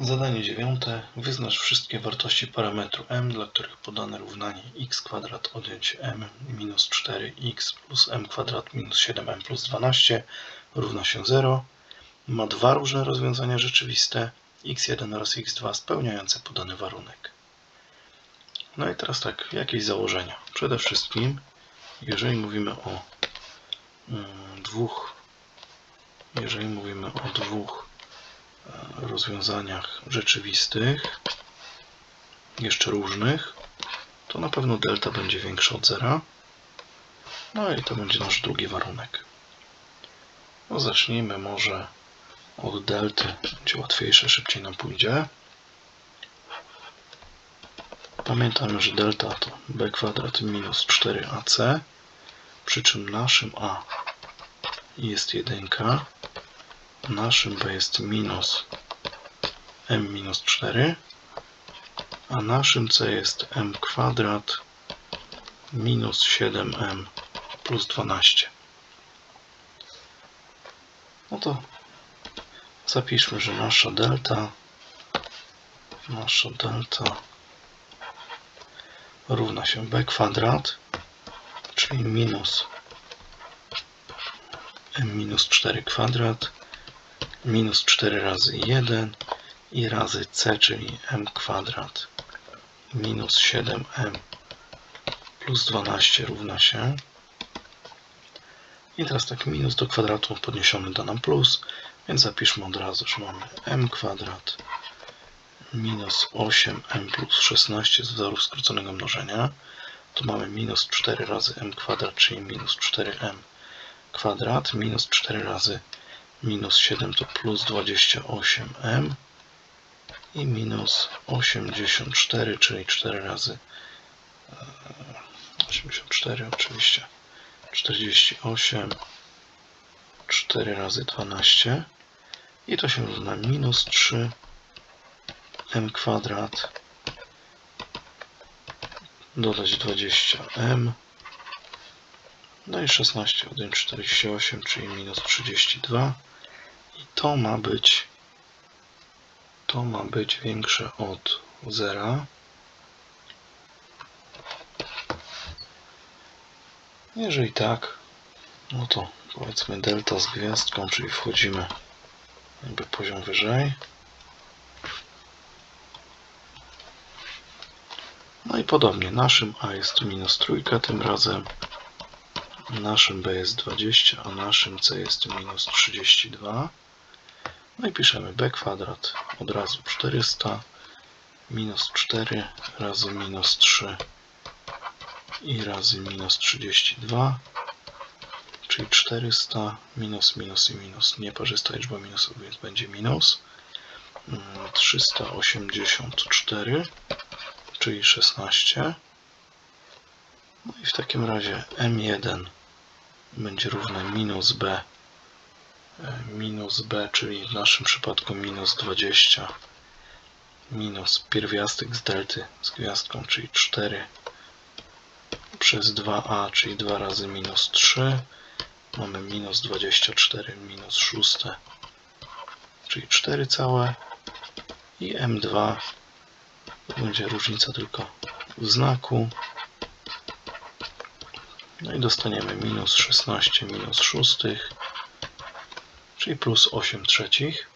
Zadanie dziewiąte. Wyznacz wszystkie wartości parametru m, dla których podane równanie x kwadrat odjąć m minus 4x plus m kwadrat minus 7m plus 12 równa się 0. Ma dwa różne rozwiązania rzeczywiste x1 oraz x2 spełniające podany warunek. No i teraz tak, jakieś założenia. Przede wszystkim, jeżeli mówimy o mm, dwóch, jeżeli mówimy o dwóch rozwiązaniach rzeczywistych, jeszcze różnych, to na pewno delta będzie większa od zera. No i to będzie nasz drugi warunek. No zacznijmy może od delty, będzie łatwiejsze, szybciej nam pójdzie. Pamiętamy, że delta to b kwadrat minus 4ac, przy czym naszym a jest 1, naszym b jest minus m minus 4, a naszym c jest m kwadrat minus 7m plus 12. No to zapiszmy, że nasza delta nasza delta równa się b kwadrat, czyli minus m minus 4 kwadrat, minus 4 razy 1 i razy c, czyli m kwadrat minus 7m plus 12 równa się. I teraz tak minus do kwadratu podniesiony da nam plus, więc zapiszmy od razu, że mamy m kwadrat minus 8m plus 16 z wzoru skróconego mnożenia. Tu mamy minus 4 razy m kwadrat, czyli minus 4m kwadrat, minus 4 razy minus 7 to plus 28m i minus 84, czyli 4 razy e, 84 oczywiście 48 4 razy 12 i to się równa minus 3 m kwadrat dodać 20m no i 16 odjąć 48 czyli minus 32 i to ma być to ma być większe od zera jeżeli tak no to powiedzmy delta z gwiazdką czyli wchodzimy jakby poziom wyżej No i podobnie, naszym A jest minus trójka tym razem, naszym B jest 20, a naszym C jest minus 32. No i piszemy B kwadrat od razu 400, minus 4 razy minus 3 i razy minus 32, czyli 400 minus minus i minus. Nieparzysta liczba minusów, więc będzie minus. 384 czyli 16. No i w takim razie m1 będzie równe minus b minus b, czyli w naszym przypadku minus 20 minus pierwiastek z delty z gwiazdką, czyli 4 przez 2a, czyli 2 razy minus 3 mamy minus 24 minus 6 czyli 4 całe. I m2 będzie różnica tylko w znaku. No i dostaniemy minus 16 minus 6, czyli plus 8 trzecich.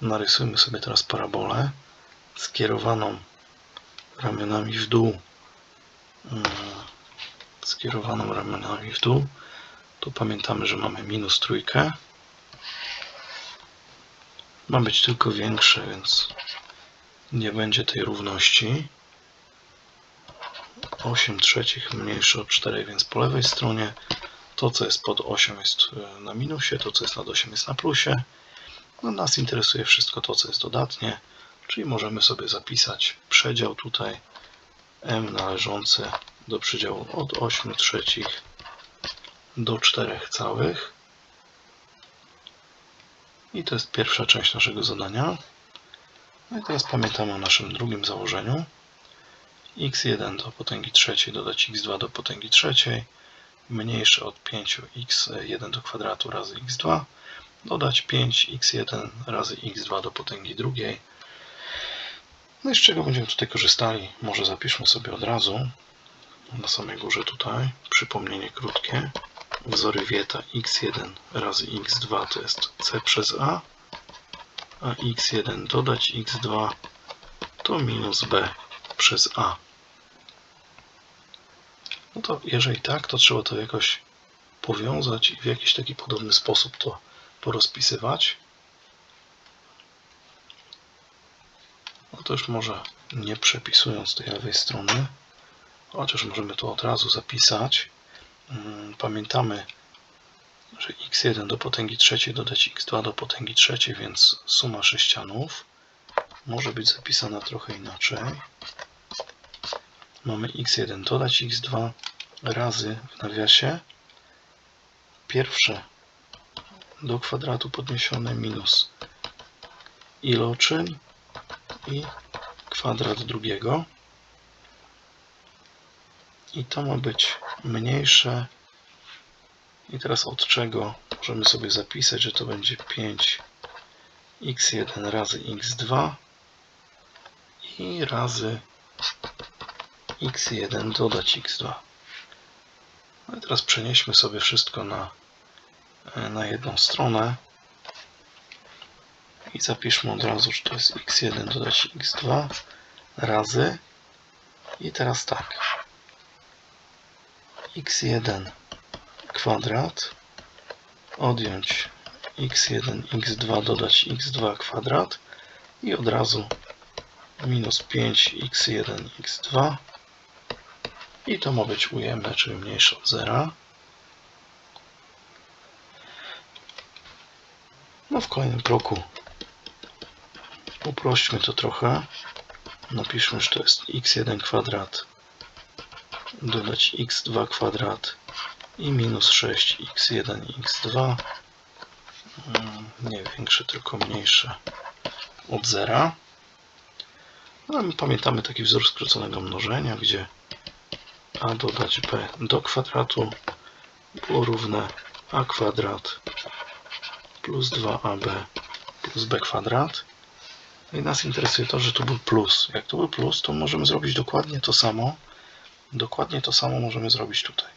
Narysujmy sobie teraz parabolę skierowaną ramionami w dół. Mm, skierowaną ramionami w dół. Tu pamiętamy, że mamy minus trójkę ma być tylko większe, więc nie będzie tej równości. 8 trzecich mniejsze od 4, więc po lewej stronie to, co jest pod 8 jest e, na minusie, to, co jest nad 8 jest na plusie. No, nas interesuje wszystko to, co jest dodatnie, czyli możemy sobie zapisać przedział tutaj m należący do przedziału od 8 trzecich do 4 całych. I to jest pierwsza część naszego zadania. No i teraz pamiętamy o naszym drugim założeniu. x1 do potęgi trzeciej dodać x2 do potęgi trzeciej mniejsze od 5 x1 do kwadratu razy x2. dodać 5x1 razy x2 do potęgi drugiej. No i z czego będziemy tutaj korzystali? Może zapiszmy sobie od razu na samej górze tutaj przypomnienie krótkie. Wzory Wieta x1 razy x2 to jest c przez a, a x1 dodać x2 to minus b przez a. No to jeżeli tak, to trzeba to jakoś powiązać i w jakiś taki podobny sposób to porozpisywać. No to już może nie przepisując tej lewej strony, chociaż możemy to od razu zapisać. Mm, Pamiętamy, że x1 do potęgi trzeciej dodać x2 do potęgi trzeciej, więc suma sześcianów może być zapisana trochę inaczej. Mamy x1 dodać x2 razy w nawiasie pierwsze do kwadratu podniesione minus iloczyn i kwadrat drugiego. I to ma być mniejsze. I teraz od czego możemy sobie zapisać, że to będzie 5x1 razy x2 i razy x1 dodać x2. No i teraz przenieśmy sobie wszystko na, na jedną stronę. I zapiszmy od razu, że to jest x1 dodać x2 razy. I teraz tak. X1 kwadrat. Odjąć x1 x2 dodać x2 kwadrat. I od razu minus 5x1 x2 i to ma być ujemne, czyli mniejsze od zera. No w kolejnym kroku uprośćmy to trochę. Napiszmy, że to jest x1 kwadrat dodać x2 kwadrat i minus 6x1 x2 Mm, nie większe, tylko mniejsze od zera. No, my pamiętamy taki wzór skróconego mnożenia, gdzie a dodać b do kwadratu było równe a kwadrat plus 2ab plus b kwadrat. No I nas interesuje to, że tu był plus. Jak tu był plus, to możemy zrobić dokładnie to samo. Dokładnie to samo możemy zrobić tutaj.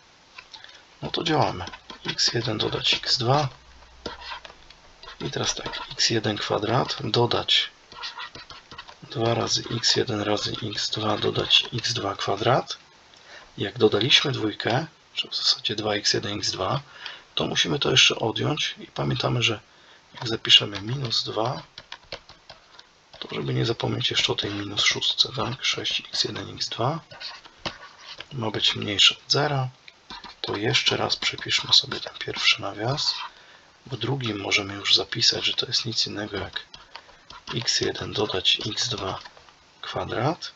No to działamy. x1 dodać x2. I teraz tak, x1 kwadrat dodać 2 razy x1 razy x2 dodać x2 kwadrat. Jak dodaliśmy dwójkę, czy w zasadzie 2x1, x2, to musimy to jeszcze odjąć i pamiętamy, że jak zapiszemy minus 2, to żeby nie zapomnieć jeszcze o tej minus szóstce, tak? 6x1, x2 ma być mniejsze od zera, to jeszcze raz przepiszmy sobie ten pierwszy nawias. W drugim możemy już zapisać, że to jest nic innego jak x1 dodać x2 kwadrat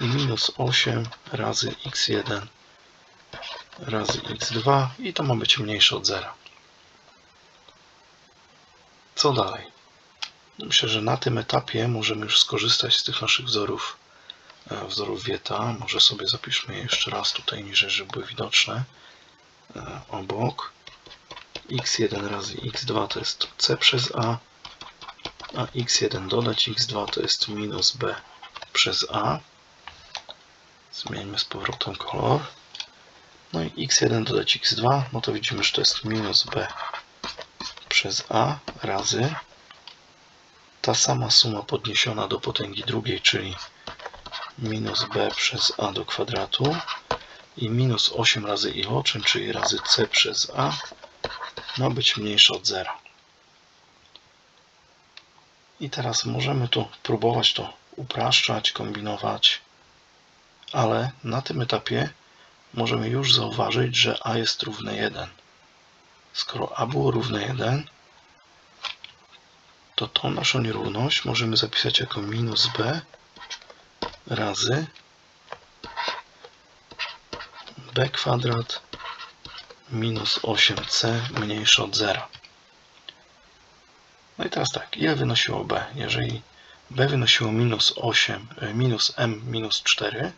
i minus 8 razy x1 razy x2 i to ma być mniejsze od zera. Co dalej? Myślę, że na tym etapie możemy już skorzystać z tych naszych wzorów, e, wzorów Wieta. Może sobie zapiszmy je jeszcze raz tutaj niżej, żeby były widoczne e, obok. x1 razy x2 to jest c przez a, a x1 dodać x2 to jest minus b przez a. Zmieńmy z powrotem kolor. No i x1 dodać x2, no to widzimy, że to jest minus b przez a razy ta sama suma podniesiona do potęgi drugiej, czyli minus b przez a do kwadratu i minus 8 razy iloczyn, czyli razy c przez a ma być mniejsze od zera. I teraz możemy tu próbować to upraszczać, kombinować, ale na tym etapie możemy już zauważyć, że a jest równe 1. Skoro a było równe 1, to tą naszą nierówność możemy zapisać jako minus b razy b kwadrat minus 8c mniejsze od 0. No i teraz tak, ile wynosiło b? Jeżeli b wynosiło minus 8, e, minus m minus 4,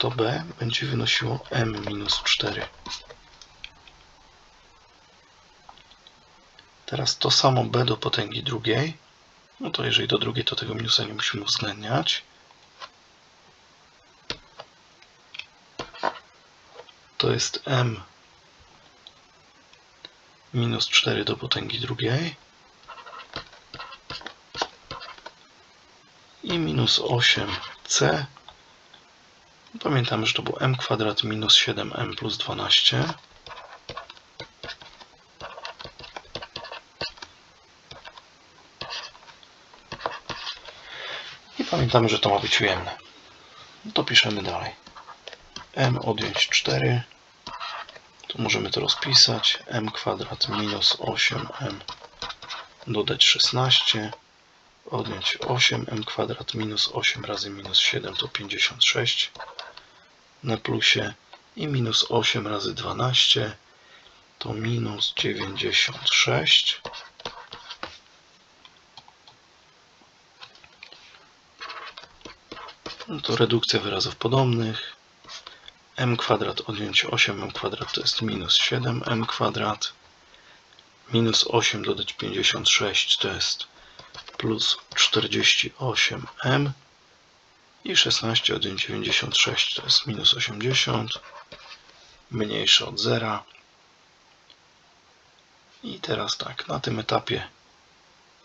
to b będzie wynosiło m minus 4. Teraz to samo b do potęgi drugiej. No to jeżeli do drugiej, to tego minusa nie musimy uwzględniać. To jest m minus 4 do potęgi drugiej. I minus 8c. Pamiętamy, że to było m kwadrat minus 7m plus 12. I pamiętamy, że to ma być ujemne. No to piszemy dalej. m odjąć 4. Tu możemy to rozpisać. m kwadrat minus 8m dodać 16. Odjąć 8. m kwadrat minus 8 razy minus 7 to 56 na plusie. I minus 8 razy 12 to minus 96. No to redukcja wyrazów podobnych. m kwadrat odjąć 8m kwadrat to jest minus 7m kwadrat. Minus 8 dodać 56 to jest plus 48m. I 16 odjąć 96 to jest minus 80. Mniejsze od zera. I teraz tak, na tym etapie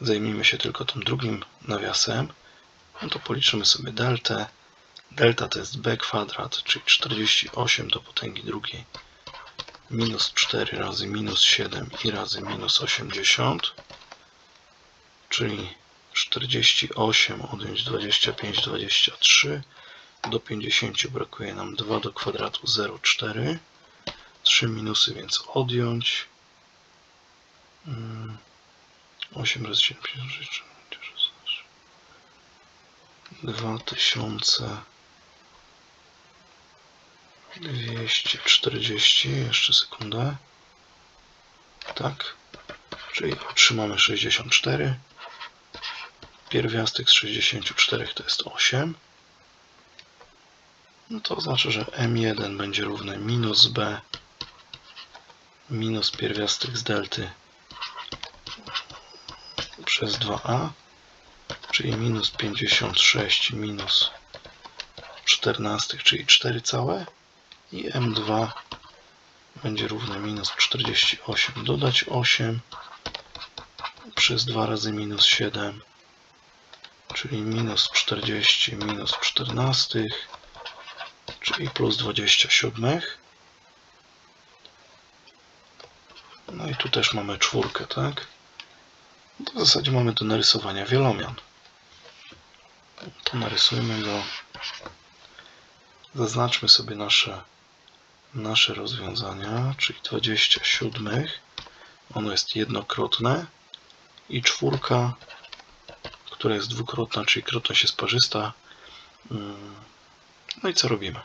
zajmijmy się tylko tym drugim nawiasem. No to policzymy sobie deltę. Delta to jest b kwadrat, czyli 48 do potęgi drugiej minus 4 razy minus 7 i razy minus 80, czyli 48 odjąć 25, 23 do 50 brakuje nam 2 do kwadratu 0,4 3 minusy, więc odjąć 8 razy 7, 56, 2000 240, jeszcze sekundę. Tak. Czyli otrzymamy 64. Pierwiastek z 64 to jest 8. No to oznacza, że m1 będzie równe minus b minus pierwiastek z delty przez 2a, czyli minus 56 minus 14, czyli 4 całe. I m2 będzie równe minus 48 dodać 8 przez 2 razy minus 7 czyli minus 40 minus 14 czyli plus 27 no i tu też mamy czwórkę, tak? W zasadzie mamy do narysowania wielomian to narysujmy go zaznaczmy sobie nasze nasze rozwiązania, czyli 27. Ono jest jednokrotne i czwórka, która jest dwukrotna, czyli krotność jest parzysta. Mm, no i co robimy?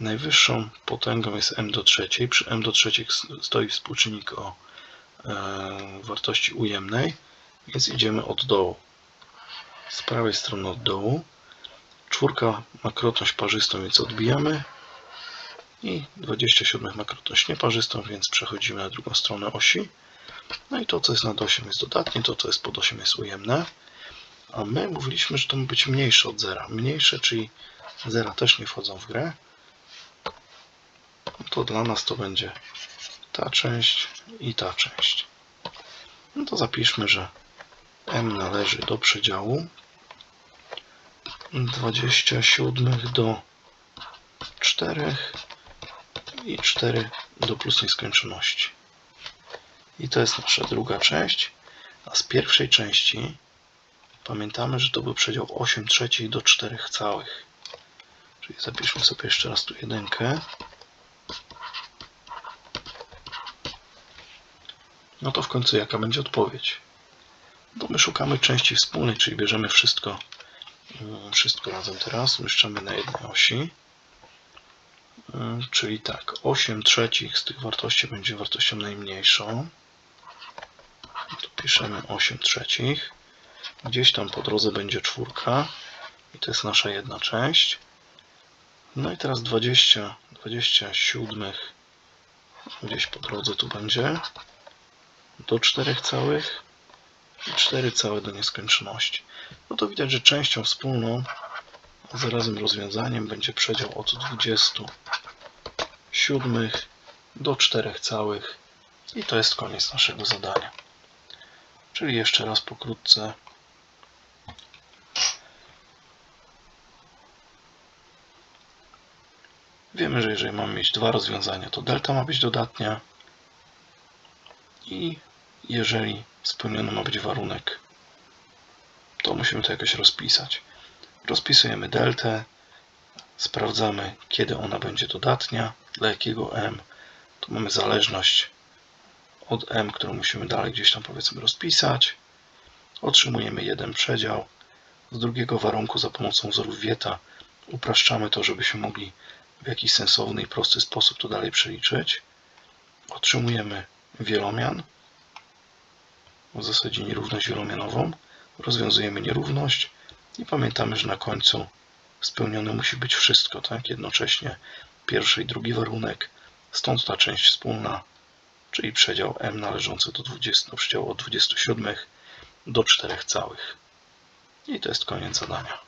Najwyższą potęgą jest m do trzeciej. Przy m do trzeciej stoi współczynnik o e, wartości ujemnej, więc idziemy od dołu. Z prawej strony od dołu. Czwórka ma krotność parzystą, więc odbijamy i 27 ma krotność nieparzystą, więc przechodzimy na drugą stronę osi. No i to, co jest nad osią jest dodatnie, to, co jest pod osią jest ujemne. A my mówiliśmy, że to ma być mniejsze od zera. Mniejsze, czyli zera też nie wchodzą w grę. No to dla nas to będzie ta część i ta część. No to zapiszmy, że m należy do przedziału 27 do 4 i 4 do plus nieskończoności. I to jest nasza druga część. A z pierwszej części pamiętamy, że to był przedział 8 trzecich do 4 całych. Czyli zapiszmy sobie jeszcze raz tu jedynkę. No to w końcu jaka będzie odpowiedź? No my szukamy części wspólnej, czyli bierzemy wszystko, mm, wszystko razem teraz, umieszczamy na jednej osi. Czyli tak, 8 trzecich z tych wartości będzie wartością najmniejszą. Tu piszemy 8 trzecich. Gdzieś tam po drodze będzie czwórka. I to jest nasza jedna część. No i teraz 20, 27 gdzieś po drodze tu będzie. do 4 całych i 4 całe do nieskończoności. No to widać, że częścią wspólną a zarazem rozwiązaniem będzie przedział od 27 do 4 całych i to jest koniec naszego zadania. Czyli jeszcze raz pokrótce. Wiemy, że jeżeli mamy mieć dwa rozwiązania, to delta ma być dodatnia i jeżeli spełniony ma być warunek, to musimy to jakoś rozpisać. Rozpisujemy deltę, sprawdzamy kiedy ona będzie dodatnia, dla jakiego m. Tu mamy zależność od m, którą musimy dalej gdzieś tam powiedzmy rozpisać. Otrzymujemy jeden przedział. Z drugiego warunku za pomocą wzorów Wieta upraszczamy to, żebyśmy mogli w jakiś sensowny i prosty sposób to dalej przeliczyć. Otrzymujemy wielomian, w zasadzie nierówność wielomianową. Rozwiązujemy nierówność i pamiętamy, że na końcu spełnione musi być wszystko, tak? Jednocześnie pierwszy i drugi warunek, stąd ta część wspólna, czyli przedział m należący do 20, do od 27 do 4 całych. I to jest koniec zadania.